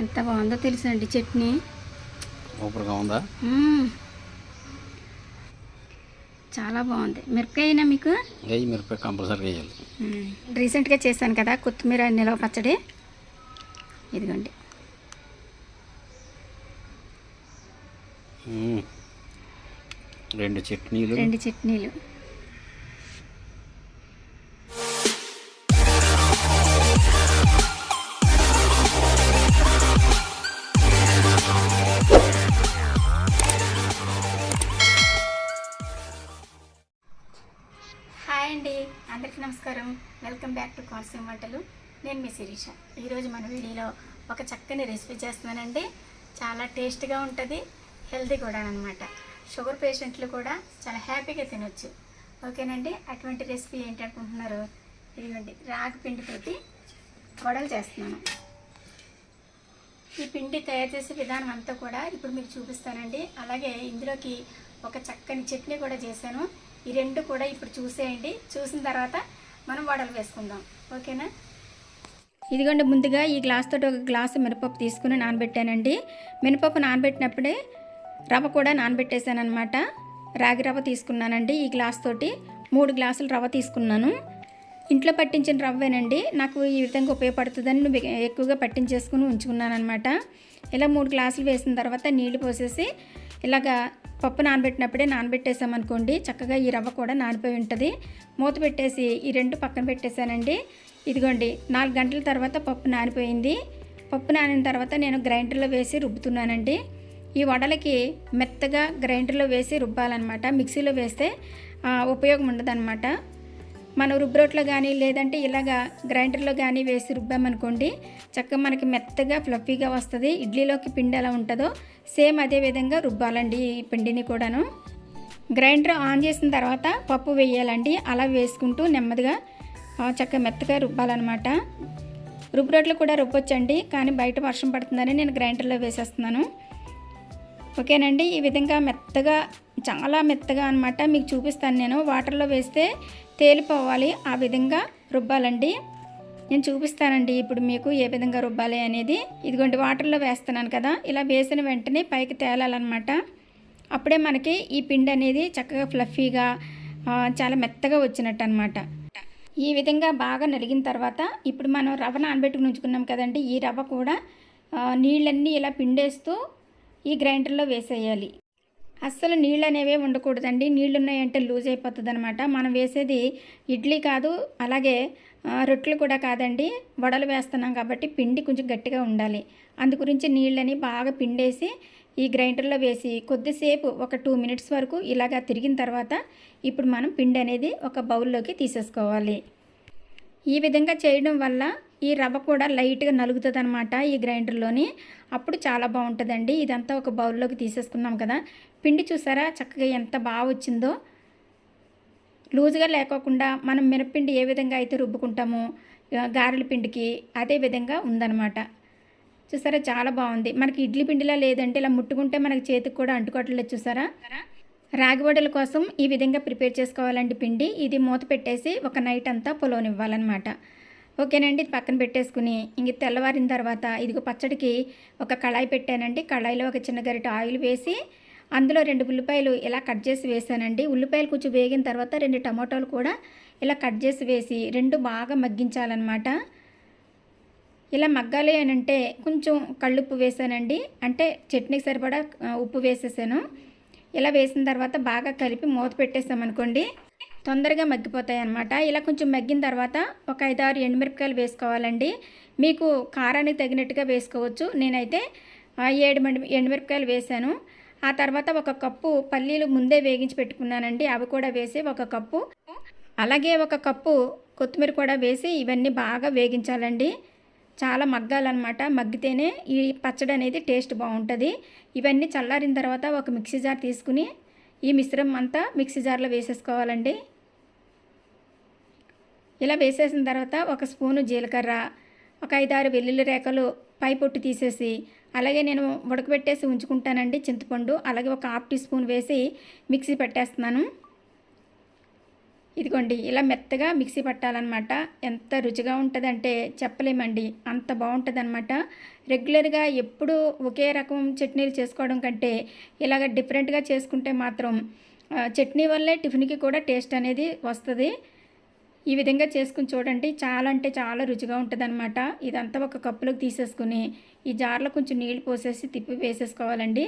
ఎంత బాగుందో తెలుసండి చట్నీ. సూపర్గా ఉందా. చాలా బాగుంది. మిరపకాయ అయినా మీకు? వేయి మిరపకాయ కంపల్సరీ వేయాలి. రీసెంట్గా చేశాను కదా కొత్తిమీర నిలవ పచ్చడి. ఇదిగోండి. రెండు చట్నీలు. రెండు చట్నీలు. హాయ్ అండి. అందరికీ నమస్కారం. వెల్కమ్ బ్యాక్ టు కోనసీమ వంటలు. నేను మీ శిరీష. ఈరోజు మన వీడియోలో ఒక చక్కని రెసిపీ చేస్తున్నానండి. చాలా టేస్ట్గా ఉంటుంది హెల్తీ కూడా అనమాట షుగర్ పేషెంట్లు కూడా చాలా హ్యాపీగా తినొచ్చు. ఓకేనండి? అటువంటి రెసిపీ ఏంటి అనుకుంటున్నారు ఇదిగోండి. రాగి పిండితోటి వడలు చేస్తున్నాను. ఈ పిండి తయారు చేసే విధానం అంతా కూడా ఇప్పుడు మీకు చూపిస్తానండి. అలాగే ఇందులోకి ఒక చక్కని చట్నీ కూడా చేశాను. ఈ రెండు కూడా ఇప్పుడు చూసేయండి. చూసిన తర్వాత మనం వడలు వేసుకుందాం. ఓకేనా? ఇదిగోండి ముందుగా ఈ గ్లాస్ తోటి ఒక గ్లాసు మినపప్పు తీసుకుని నానబెట్టానండి. మినపప్పు నానబెట్టినప్పుడే రవ్వ కూడా నానబెట్టేశాను అనమాట రాగి రవ్వ తీసుకున్నానండి ఈ గ్లాస్ తోటి. మూడు గ్లాసులు రవ్వ తీసుకున్నాను. ఇంట్లో పట్టించిన రవ్వేనండి. నాకు ఈ విధంగా ఉపయోగపడుతుందని ఎక్కువగా పట్టించేసుకుని ఉంచుకున్నాను అనమాట ఇలా మూడు గ్లాసులు వేసిన తర్వాత నీళ్ళు పోసేసి ఇలాగా పప్పు నానబెట్టినప్పుడే నానబెట్టేసామనుకోండి చక్కగా ఈ రవ్వ కూడా నానిపోయి ఉంటుంది. మూత పెట్టేసి ఈ రెండు పక్కన పెట్టేశానండి. ఇదిగోండి నాలుగు గంటల తర్వాత పప్పు నానిపోయింది. పప్పు నానిన తర్వాత నేను గ్రైండర్లో వేసి రుబ్బుతున్నానండి. ఈ వడలకి మెత్తగా గ్రైండర్లో వేసి రుబ్బాలన్నమాట. మిక్సీలో వేస్తే ఉపయోగం ఉండదన్నమాట. మనం రుబ్బరోట్లో కానీ లేదంటే ఇలాగా గ్రైండర్లో కానీ వేసి రుబ్బామనుకోండి చక్కగా మనకి మెత్తగా ఫ్లఫీగా వస్తుంది. ఇడ్లీలోకి పిండి ఎలా ఉంటుందో సేమ్ అదే విధంగా రుబ్బాలండి ఈ పిండిని కూడాను. గ్రైండర్ ఆన్ చేసిన తర్వాత పప్పు వేయాలండి. అలా వేసుకుంటూ నెమ్మదిగా చక్కగా మెత్తగా రుబ్బాలన్నమాట. రుబ్బురోట్లు కూడా రుబ్బొచ్చండి కానీ బయట వర్షం పడుతుందని నేను గ్రైండర్లో వేసేస్తున్నాను. ఓకేనండి? ఈ విధంగా మెత్తగా చాలా మెత్తగా అనమాట మీకు చూపిస్తాను నేను. వాటర్లో వేస్తే తేలిపోవాలి ఆ విధంగా రుబ్బాలండి. నేను చూపిస్తానండి ఇప్పుడు మీకు ఏ విధంగా రుబ్బాలి అనేది. ఇదిగోండి వాటర్లో వేస్తున్నాను కదా ఇలా వేసిన వెంటనే పైకి తేలాలన్నమాట. అప్పుడే మనకి ఈ పిండి అనేది చక్కగా ఫ్లఫీగా చాలా మెత్తగా వచ్చినట్టు అనమాట ఈ విధంగా బాగా నలిగిన తర్వాత ఇప్పుడు మనం రవ్వ నానబెట్టుకుని ఉంచుకున్నాం కదండి ఈ రవ్వ కూడా నీళ్ళన్నీ ఇలా పిండేస్తూ ఈ గ్రైండర్లో వేసేయాలి. అస్సలు నీళ్ళు అనేవే ఉండకూడదండి. నీళ్ళు ఉన్నాయంటే లూజ్ అయిపోతుంది అనమాట మనం వేసేది ఇడ్లీ కాదు అలాగే రొట్టెలు కూడా కాదండి. వడలు వేస్తున్నాం కాబట్టి పిండి కొంచెం గట్టిగా ఉండాలి. అందు గురించి నీళ్ళని బాగా పిండేసి ఈ గ్రైండర్లో వేసి కొద్దిసేపు ఒక టూ మినిట్స్ వరకు ఇలాగా తిరిగిన తర్వాత ఇప్పుడు మనం పిండి అనేది ఒక బౌల్లోకి తీసేసుకోవాలి. ఈ విధంగా చేయడం వల్ల ఈ రవ్వ కూడా లైట్గా నలుగుతుంది అనమాట ఈ గ్రైండర్లోని. అప్పుడు చాలా బాగుంటుందండి ఇదంతా ఒక బౌల్లోకి తీసేసుకున్నాం కదా. పిండి చూసారా? చక్కగా ఎంత బాగా వచ్చిందో. లూజుగా లేకోకుండా మనం మినప్పిండి ఏ విధంగా అయితే రుబ్బుకుంటామో గారెల పిండికి అదే విధంగా ఉందన్నమాట. చూసారా? చాలా బాగుంది మనకి ఇడ్లీ పిండిలా లేదంటే ఇలా ముట్టుకుంటే మనకి చేతికి కూడా అంటుకోవట్లేదు చూసారా? రాగి వడల కోసం ఈ విధంగా ప్రిపేర్ చేసుకోవాలండి పిండి. ఇది మూత పెట్టేసి ఒక నైట్ అంతా పొలవనివ్వాలన్నమాట. ఓకేనండి ఇది పక్కన పెట్టేసుకుని ఇంక తెల్లవారిన తర్వాత ఇదిగో పచ్చడికి ఒక కళాయి పెట్టానండి. కళాయిలో ఒక చిన్న గరిట ఆయిల్ వేసి అందులో రెండు ఉల్లిపాయలు ఇలా కట్ చేసి వేసానండి. ఉల్లిపాయలు కొంచెం వేగిన తర్వాత రెండు టమాటాలు కూడా ఇలా కట్ చేసి వేసి రెండు బాగా మగ్గించాలన్నమాట. ఇలా మగ్గాలి అని అంటే కొంచెం కళ్ళుప్పు వేసానండి. అంటే చట్నీకి సరిపడా ఉప్పు వేసేసాను. ఇలా వేసిన తర్వాత బాగా కలిపి మూత పెట్టేసామనుకోండి తొందరగా మగ్గిపోతాయి అన్నమాట ఇలా కొంచెం మగ్గిన తర్వాత ఒక ఐదారు ఎండుమిరపకాయలు వేసుకోవాలండి. మీకు కారానికి తగినట్టుగా వేసుకోవచ్చు. నేనైతే ఏడు మండి ఎండుమిరపకాయలు వేశాను. ఆ తర్వాత ఒక కప్పు పల్లీలు ముందే వేగించి పెట్టుకున్నానండి. అవి కూడా వేసి ఒక కప్పు. అలాగే ఒక కప్పు కొత్తిమీర కూడా వేసి ఇవన్నీ బాగా వేగించాలండి. చాలా మగ్గాలన్నమాట. మగ్గితేనే ఈ పచ్చడి అనేది టేస్ట్ బాగుంటుంది. ఇవన్నీ చల్లారిన తర్వాత ఒక మిక్సీ జార్ తీసుకుని ఈ మిశ్రమం అంతా మిక్సీ జార్లో వేసేసుకోవాలండి. ఇలా వేసేసిన తర్వాత ఒక స్పూను జీలకర్ర ఒక ఐదారు వెల్లుల్లి రేఖలు పై పొట్టు తీసేసి అలాగే నేను ఉడకబెట్టేసి ఉంచుకుంటానండి చింతపండు. అలాగే ఒక హాఫ్ టీ స్పూన్ వేసి మిక్సీ పెట్టేస్తున్నాను. ఇదిగోండి ఇలా మెత్తగా మిక్సీ పట్టాలన్నమాట. ఎంత రుచిగా ఉంటుందంటే చెప్పలేమండి. అంత బాగుంటుంది అనమాట రెగ్యులర్గా ఎప్పుడు ఒకే రకం చట్నీలు చేసుకోవడం కంటే ఇలాగ డిఫరెంట్గా చేసుకుంటే మాత్రం చట్నీ వల్లే టిఫిన్కి కూడా టేస్ట్ అనేది వస్తుంది. ఈ విధంగా చేసుకుని చూడండి. చాలా అంటే చాలా రుచిగా ఉంటుంది అనమాట ఇదంతా ఒక కప్పులోకి తీసేసుకుని ఈ జార్లో కొంచెం నీళ్ళు పోసేసి తిప్పి వేసేసుకోవాలండి.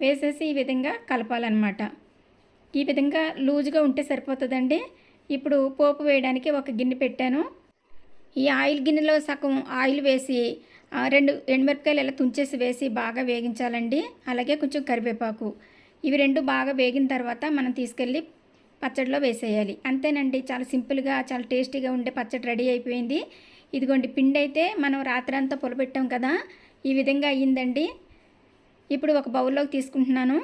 వేసేసి ఈ విధంగా కలపాలన్నమాట. ఈ విధంగా లూజుగా ఉంటే సరిపోతుందండి. ఇప్పుడు పోపు వేయడానికి ఒక గిన్నె పెట్టాను. ఈ ఆయిల్ గిన్నెలో సగం ఆయిల్ వేసి రెండు ఎండుమిరపకాయలు ఇలా తుంచేసి వేసి బాగా వేగించాలండి. అలాగే కొంచెం కరివేపాకు. ఇవి రెండు బాగా వేగిన తర్వాత మనం తీసుకెళ్ళి పచ్చడిలో వేసేయాలి. అంతేనండి చాలా సింపుల్గా చాలా టేస్టీగా ఉండే పచ్చడి రెడీ అయిపోయింది. ఇదిగోండి పిండి అయితే మనం రాత్రి అంతా పొలబెట్టాం కదా ఈ విధంగా అయ్యిందండి. ఇప్పుడు ఒక బౌల్లోకి తీసుకుంటున్నాను.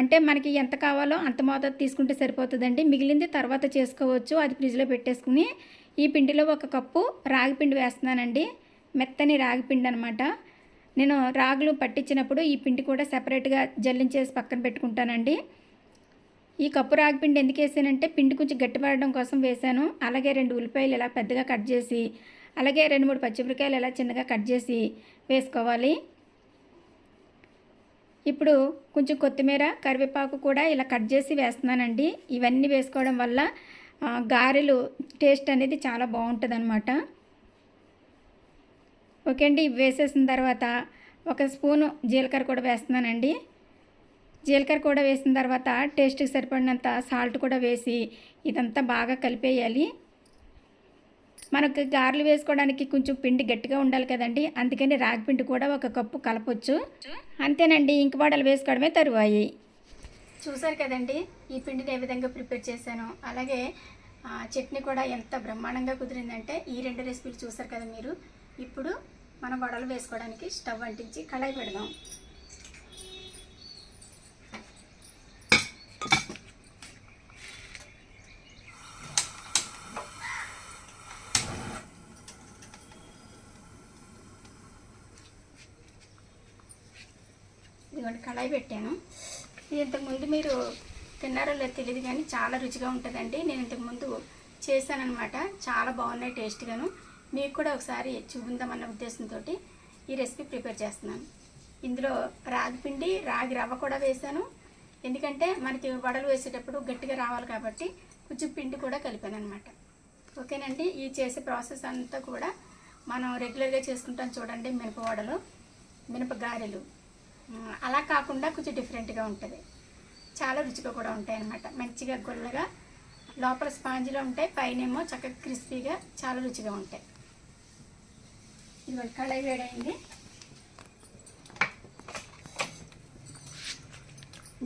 అంటే మనకి ఎంత కావాలో అంత మోతాదు తీసుకుంటే సరిపోతుందండి. మిగిలింది తర్వాత చేసుకోవచ్చు. అది ఫ్రిడ్జ్లో పెట్టేసుకుని ఈ పిండిలో ఒక కప్పు రాగి పిండి వేస్తున్నానండి. మెత్తని రాగి పిండి అనమాట నేను రాగులు పట్టించినప్పుడు ఈ పిండి కూడా సపరేట్గా జల్లించేసి పక్కన పెట్టుకుంటానండి. ఈ కప్పు రాగి పిండి ఎందుకు వేసానంటే పిండి కొంచెం గట్టిపడడం కోసం వేశాను అలాగే రెండు ఉల్లిపాయలు ఇలా పెద్దగా కట్ చేసి అలాగే రెండు మూడు పచ్చిమిరకాయలు ఇలా చిన్నగా కట్ చేసి వేసుకోవాలి. ఇప్పుడు కొంచెం కొత్తిమీర కరివేపాకు కూడా ఇలా కట్ చేసి వేస్తున్నానండి. ఇవన్నీ వేసుకోవడం వల్ల గారెలు టేస్ట్ అనేది చాలా బాగుంటుంది అనమాట ఓకే అండి ఇవి వేసేసిన తర్వాత ఒక స్పూను జీలకర్ర కూడా వేస్తున్నానండి. జీలకర్ర కూడా వేసిన తర్వాత టేస్ట్కి సరిపడినంత సాల్ట్ కూడా వేసి ఇదంతా బాగా కలిపేయాలి. మనకు గారెలు వేసుకోవడానికి కొంచెం పిండి గట్టిగా ఉండాలి కదండి. అందుకని రాగి పిండి కూడా ఒక కప్పు కలపొచ్చు. అంతేనండి ఇంక వడలు వేసుకోవడమే తరువాయి. చూసారు కదండి ఈ పిండిని ఏ విధంగా ప్రిపేర్ చేశాను. అలాగే చట్నీ కూడా ఎంత బ్రహ్మాండంగా కుదిరిందంటే ఈ రెండు రెసిపీలు చూసారు కదా మీరు. ఇప్పుడు మనం వడలు వేసుకోవడానికి స్టవ్ అంటించి కళాయి పెడదాం ఇదిగోండి కళాయి పెట్టాను. ఇది ఇంతకుముందు మీరు తిన్నారో లేదో తెలియదు కానీ చాలా రుచిగా ఉంటుందండి. నేను ఇంతకుముందు చేశానన్నమాట. చాలా బాగున్నాయి టేస్ట్గాను. మీకు కూడా ఒకసారి చూపిందామన్న ఉద్దేశంతో ఈ రెసిపీ ప్రిపేర్ చేస్తున్నాను. ఇందులో రాగి పిండి రాగి రవ్వ కూడా వేశాను. ఎందుకంటే మనకి వడలు వేసేటప్పుడు గట్టిగా రావాలి కాబట్టి కొంచెం పిండి కూడా కలిపాను అనమాట ఓకేనండి? ఈ చేసే ప్రాసెస్ అంతా కూడా మనం రెగ్యులర్గా చేసుకుంటాం చూడండి మినప వడలు మినప గారెలు. అలా కాకుండా కొంచెం డిఫరెంట్గా ఉంటుంది. చాలా రుచిగా కూడా ఉంటాయి అన్నమాట మంచిగా గొల్లగా లోపల స్పాంజ్లో ఉంటాయి పైన ఏమో చక్కగా క్రిస్పీగా చాలా రుచిగా ఉంటాయి. ఇదిగోండి కళాయి వేడైంది.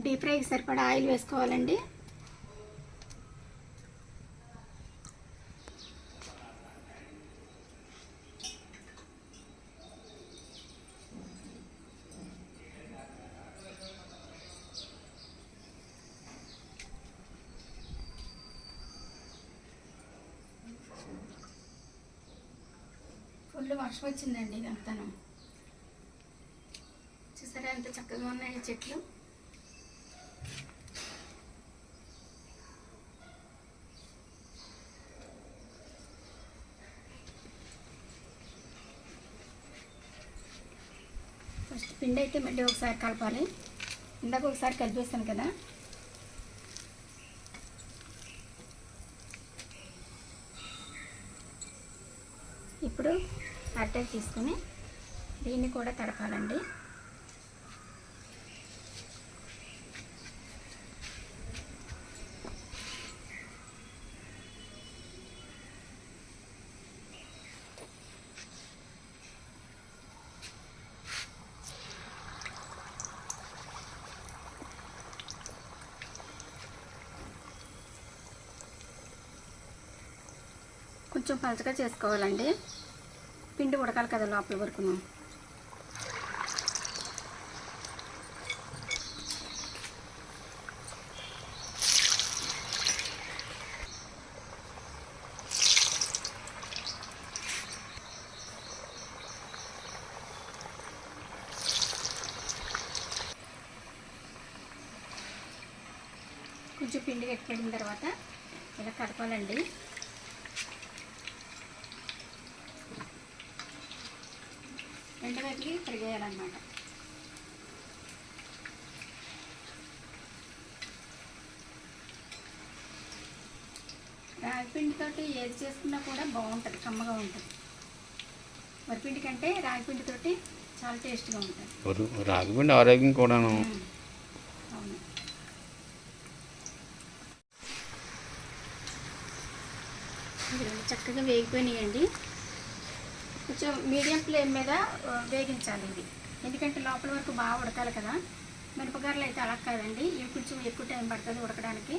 డీప్ ఫ్రైకి సరిపడా ఆయిల్ వేసుకోవాలండి. ఫుల్ వర్షం వచ్చిందండి ఇదంతాను చూసారా ఎంత చక్కగా ఉన్నాయి చెట్లు. ఫస్ట్ పిండి అయితే మళ్ళీ ఒకసారి కలపాలి. ఇందాక ఒకసారి కలిపేస్తాను కదా ఇప్పుడు అట్టలు తీసుకుని దీన్ని కూడా తడపాలండి. కొంచెం పలచగా చేసుకోవాలండి. పిండి ఉడకాలి కదా లోపల వరకును కొంచెం పిండి కట్టిపెట్టిన తర్వాత ఇలా కలపాలండి వైపుకి తిరిగేయాలన్నమాట రాగిపిండితోటి ఏది చేసుకున్నా కూడా బాగుంటుంది కమ్మగా ఉంటుంది. వరిపిండి కంటే రాగిపిండితోటి చాలా టేస్ట్గా ఉంటుంది. రాగిపిండి ఆరోగ్యం కూడాను. అవును. చక్కగా వేగిపోయినాయండి. కొంచెం మీడియం ఫ్లేమ్ మీద వేగించాలి ఇది. ఎందుకంటే లోపల వరకు బాగా ఉడకాలి కదా. మిరపకాయలు అయితే అలా కాదండి. ఇవి కొంచెం ఎక్కువ టైం పడుతుంది ఉడకడానికి.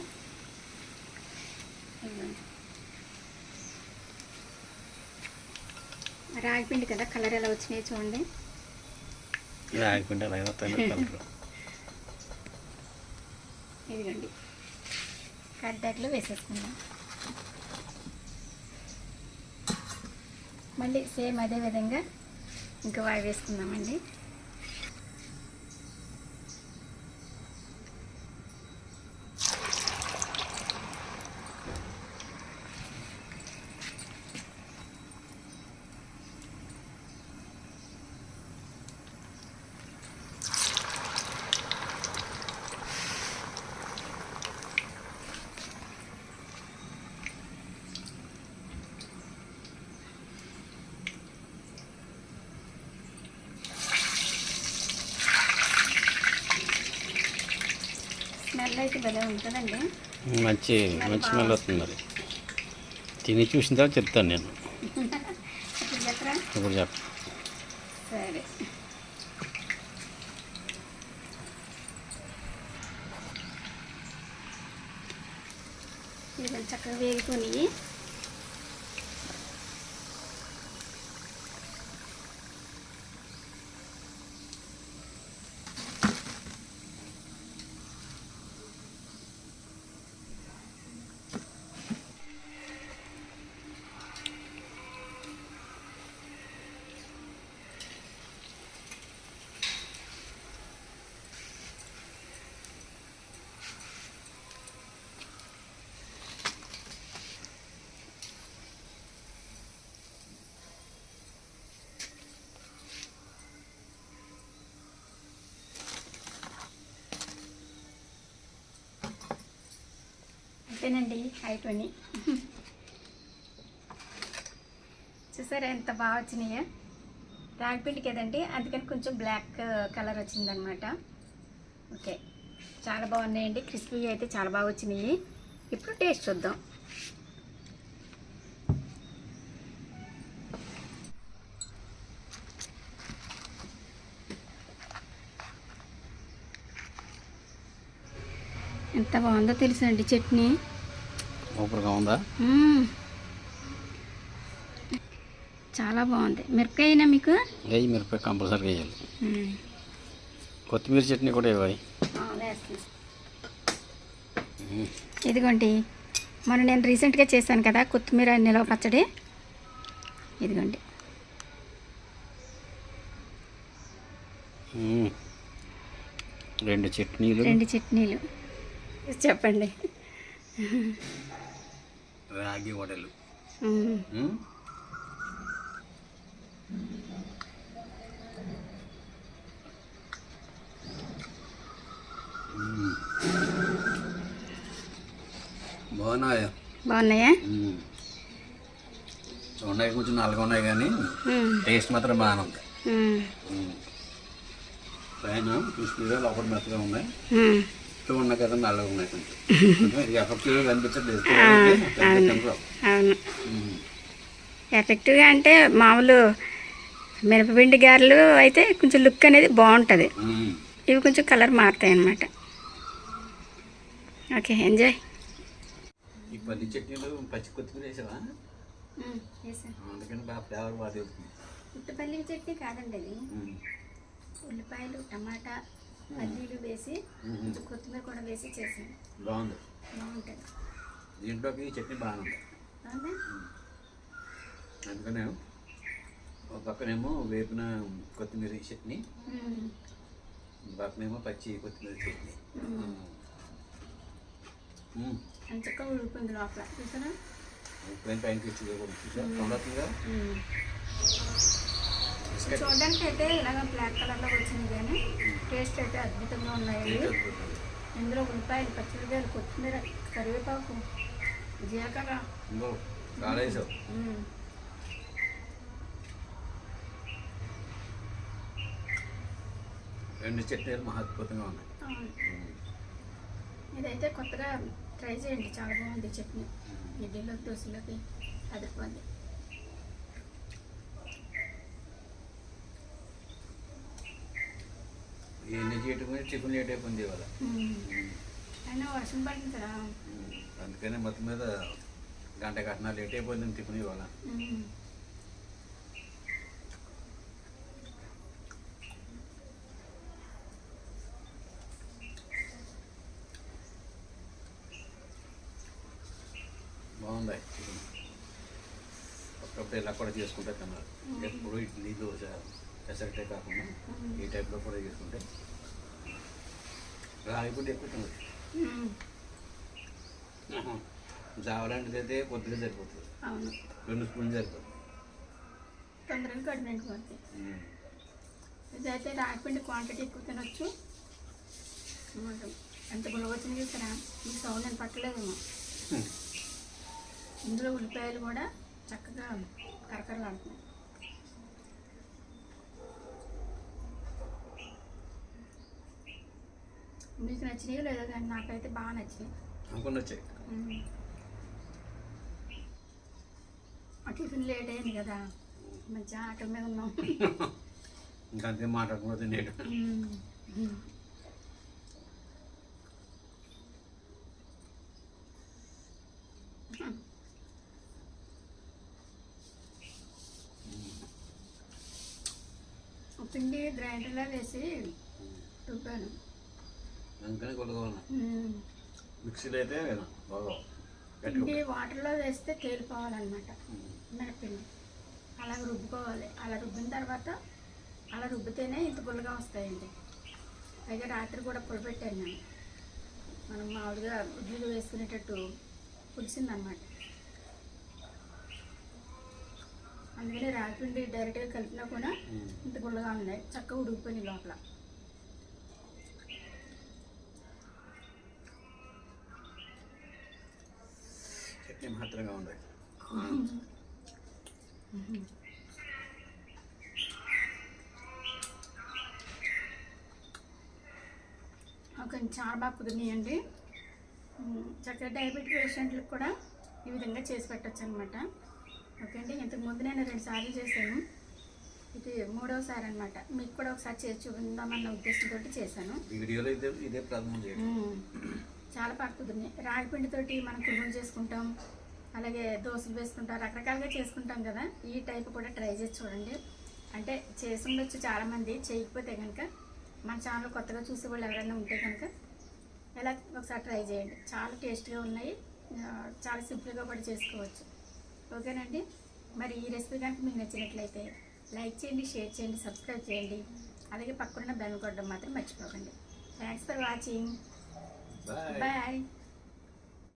రాగిపిండి కదా కలర్ ఎలా వచ్చినాయి చూడండి. రాగిపిండి అలాగే ఇదిగోండి. కడ్డాకులో వేసేసుకుందాం. మళ్ళీ సేమ్ అదే విధంగా ఇంకా వాయి వేసుకుందామండి స్మెల్ అయితే భలే ఉంటుందండి. మంచి మంచి స్మెల్ వస్తుంది మరి. తిని చూసిన తర్వాత చెప్తాను నేను. ఇప్పుడు చెప్ప. సరే. చక్కగా వేగుకొని అంతేనండి అయిపోయి చూసారా ఎంత బాగా వచ్చినాయో? రాగిపిండి కదండి అందుకని కొంచెం బ్లాక్ కలర్ వచ్చిందనమాట ఓకే. చాలా బాగున్నాయండి. క్రిస్పీ అయితే చాలా బాగా వచ్చినాయి. ఇప్పుడు టేస్ట్ చూద్దాం. ఎంత బాగుందో తెలుసండి చట్నీ? సూపర్గా ఉందా. చాలా బాగుంది. మిరపకాయ అయినా మీకు? వేయి మిరపకాయ కంపల్సరీ వేయాలి. కొత్తిమీర చట్నీ కూడా ఇవ్వాలి. ఇదిగోండి. మొన్న నేను రీసెంట్గా చేశాను కదా కొత్తిమీర నిలవ పచ్చడి. ఇదిగోండి. రెండు చట్నీలు. రెండు చట్నీలు. చెప్పండి. రాగి వడలు. బాగున్నాయా? బాగున్నాయా. ఉన్నాయి కొంచెం నల్లగా ఉన్నాయి కానీ. టేస్ట్ మాత్రం బాగానే ఉంది. పైన క్రిస్పీగా లోపల మెత్తగా ఉన్నాయి. మ్మ్. చూడండి కదా నల్లగా ఎఫెక్టివ్గా కనిపించట్లేదు. అవును. ఎఫెక్టివ్గా అంటే మామూలు మిరపపిండి గారెలు అయితే కొంచెం లుక్ అనేది బాగుంటుంది. ఇవి కొంచెం కలర్ మారుతాయి అన్నమాట. Okay enjoy. ఈ పల్లి చట్నీలు పచ్చి కొత్తిమీర వేసావా? అందుకని బాగా ఫ్లేవర్ బాగా చట్నీ కాదండి అది. ఉల్లిపాయలు టమాటా పల్లీలు వేసి కొంచెం కొత్తిమీర కూడా వేసి చేసాను బాగుంది. బాగుంటుంది. దీంట్లోకి ఈ చట్నీ అవునా అందుకనే ఒక పక్కనేమో వేపిన కొత్తిమీర చట్నీ. పక్కనేమో పచ్చి కొత్తిమీర చట్నీ. చక్కగా ఉడిపోయింది లోపల. చూసారా? పైనకి వచ్చి చూసా బిస్కెట్ చూడడానికి అయితే ఇలాగ బ్లాక్ కలర్లో వచ్చింది కానీ టేస్ట్ అయితే అద్భుతంగా ఉన్నాయండి. ఇందులో ఉల్లిపాయలు పచ్చిమిరకాయలు కొత్తిమీర కరివేపాకు జీలకర్ర. రెండు చట్నీలు మహత్పూతంగా ఉన్నాయి. ఇదైతే కొత్తగా ట్రై చేయండి. చాలా బాగుంది చట్నీ. ఇడ్లీలోకి దోశలోకి అదిరిపోద్ది ఎన్ని చేయటం చికెన్ లేట్ అయిపోయింది ఇవాళ. అయినా వర్షం పడింది కదా. అందుకనే మొత్తం మీద గంట కట్టినా లేట్ అయిపోయింది టిఫిన్ ఇవాళ మ్మ్. బాగుంది ఒక్కప్పుడు ఇలా కూడా చేసుకుంటే తిన్నారు ఎప్పుడు ఇడ్లీ దోశ పెసరట్టే కాకుండా ఈ టైప్లో కూడా చేసుకుంటే రాగి కూడా ఎక్కువ తినచ్చు మ్మ్. జావలాంటిది అయితే కొద్దిగా సరిపోతుంది. అవును. రెండు స్పూన్లు సరిపోతుంది. తొందరగా నిండిపోద్ది ఉమ్. ఇదైతే రాగిపిండి క్వాంటిటీ ఎక్కువ తినొచ్చు. ఎంత గుణం వచ్చింది చూసారా? ఈ సౌండ్ నేను పట్టలేదేమో. ఇందులో ఉల్లిపాయలు కూడా చక్కగా కరకరలాడుతున్నాయి. మీకు నచ్చినాయో లేదో కానీ నాకైతే బాగా నచ్చినాయి. వచ్చాయి టిఫిన్ లేట్ అయింది కదా. మంచిగా ఆకలి మీద ఉన్నాం. ఇంకా అంతే మాట్లాడకుండా తినేట మ్మ్. మ్మ్. పిండి గ్రైండర్లో వేసి రుబ్బాను. అందుకని మ్మ్. మిక్సీలో అయితే బాగా. పిండి వాటర్లో వేస్తే తేలిపోవాలన్నమాట. మినపిండి అలా రుబ్బుకోవాలి. అలా రుబ్బిన తర్వాత అలా రుబ్బితేనే ఇంత పుల్లగా వస్తాయండి. పైగా రాత్రి కూడా పులపెట్టాను నేను. మనం మామూలుగా ఇడ్లీలు వేసుకునేటట్టు పులిసిందనమాట అందుకని రాగిపిండి డైరెక్ట్గా కలిపినా కూడా. ఇంత గుల్లగా ఉన్నాయి చక్కగా ఉడికిపోయినాయి లోపల. చట్నీ మాత్రంగా ఉంది చాలా బాగా కుదిరినాయండి. చక్కగా డయాబెటిక్ పేషెంట్లకు కూడా ఈ విధంగా చేసి పెట్టచ్చు అనమాట ఓకే అండి ఇంతకు ముందు నేను రెండు సార్లు చేశాను. ఇది మూడవసారి అనమాట మీకు కూడా ఒకసారి చేసి చూపిందామన్న ఉద్దేశంతో చేశాను. వీడియోలో ఇదే ఇదే చాలా పడుతుంది కుదిరినాయి రాగి పిండితోటి మనం కుడుములు చేసుకుంటాం. అలాగే దోశలు వేసుకుంటాం. రకరకాలుగా చేసుకుంటాం కదా. ఈ టైప్ కూడా ట్రై చేసి చూడండి. అంటే చేసి ఉండొచ్చు చాలామంది. చేయకపోతే కనుక మన ఛానల్ కొత్తగా చూసే వాళ్ళు ఎవరైనా ఉంటే కనుక ఇలా ఒకసారి ట్రై చేయండి. చాలా టేస్ట్గా ఉన్నాయి. చాలా సింపుల్గా కూడా చేసుకోవచ్చు. ఓకేనండి? మరి ఈ రెసిపీ కనుక మీకు నచ్చినట్లయితే లైక్ చేయండి షేర్ చేయండి సబ్స్క్రైబ్ చేయండి. అలాగే పక్కన బెల్ కొట్టడం మాత్రం మర్చిపోకండి. Thanks for watching. 拜。